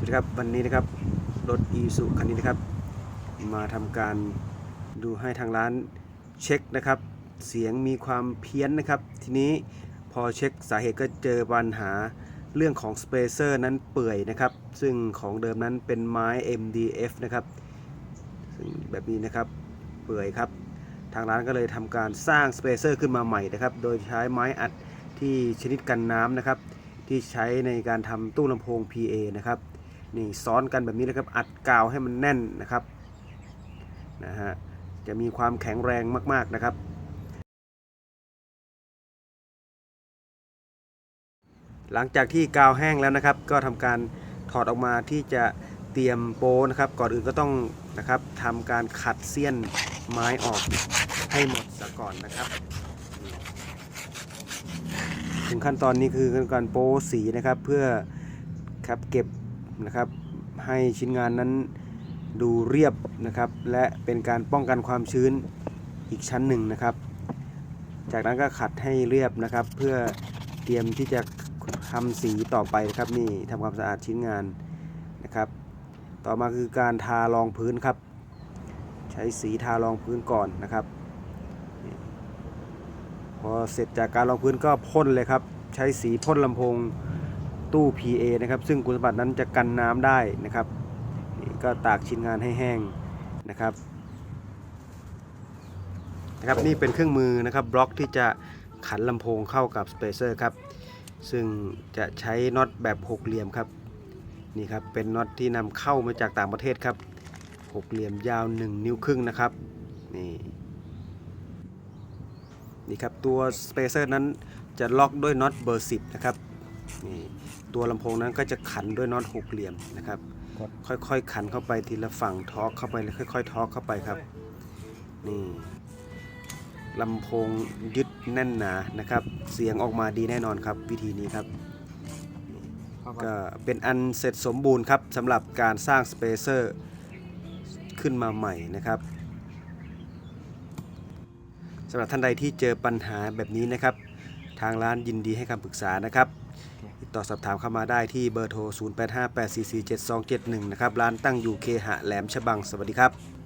สวัสดีครับวันนี้นะครับรถอีสุคันนี้นะครับ มาทำการดูให้ทางร้านเช็คนะครับ เสียงมีความเพี้ยนนะครับ ทีนี้พอเช็คสาเหตุก็เจอปัญหาเรื่องของสเปเซอร์นั้นเปื่อยนะครับ ซึ่งของเดิมนั้นเป็นไม้ MDF นะครับซึ่งแบบนี้นะครับเปื่อยครับ ทางร้านก็เลยทำการสร้างสเปเซอร์ขึ้นมาใหม่นะครับ โดยใช้ไม้อัดที่ชนิดกันน้ำนะครับ ที่ใช้ในการทำตู้ลำโพง PA นะครับ นี่ซ้อนกันแบบนี้นะครับ อัดกาวให้มันแน่นนะครับนะฮะจะมีความแข็งแรงมาก ๆนะครับ หลังจากที่กาวแห้งแล้วนะครับ ก็ทำการถอดออกมาที่จะเตรียมโป้นะครับ ก่อนอื่นก็ต้องนะครับทำการขัดเสี้ยนไม้ออกให้หมดซะก่อนนะครับ ถึงขั้นตอนนี้คือการโป้สีนะครับเพื่อครับเก็บ นะครับ ให้ชิ้นงานนั้นดูเรียบนะครับ และเป็นการป้องกันความชื้นอีกชั้นหนึ่งนะครับ จากนั้นก็ขัดให้เรียบนะครับ เพื่อเตรียมที่จะทำสีต่อไปนะครับนี่ทำความสะอาดชิ้นงานนะครับ ต่อมาคือการทารองพื้นครับ ใช้สีทารองพื้นก่อนนะครับ พอเสร็จจากการรองพื้นก็พ่นเลยครับ ใช้สีพ่นลำโพง ตู้ PA นะครับซึ่งคุณสมบัตินั้นจะกันน้ำได้นะครับนี่ก็ตากชิ้นงานให้แห้งนะครับนะครับนี่เป็นเครื่องมือนะครับบล็อกที่จะขันลำโพงเข้ากับสเปเซอร์ครับซึ่งจะใช้น็อตแบบหกเหลี่ยมครับนี่ครับเป็นน็อตที่นำเข้ามาจากต่างประเทศครับหกเหลี่ยมยาว 1 นิ้วครึ่งนะครับนี่นี่ครับตัวสเปเซอร์นั้นจะล็อกด้วยน็อตเบอร์ 10 นะครับ นี่ตัวลำโพงนั้นก็จะขันด้วยน็อตหกเหลี่ยมนะครับกดค่อยๆขันเข้าไปทีละฝั่งทอร์กเข้าไปเลยค่อยๆทอร์กเข้าไปครับ นี่ลำโพงยึดแน่นหนานะครับ เสียงออกมาดีแน่นอนครับ วิธีนี้ครับ ก็เป็นอันเสร็จสมบูรณ์ครับสำหรับการสร้างสเปเซอร์ขึ้นมาใหม่นะครับสำหรับท่านใดที่เจอปัญหาแบบนี้นะครับ ทางร้านยินดีให้คำปรึกษานะครับติดต่อสอบถามเข้ามาได้ที่เบอร์โทร 0858447271 นะครับ ร้านตั้งอยู่เคหะแหลมฉบัง สวัสดีครับ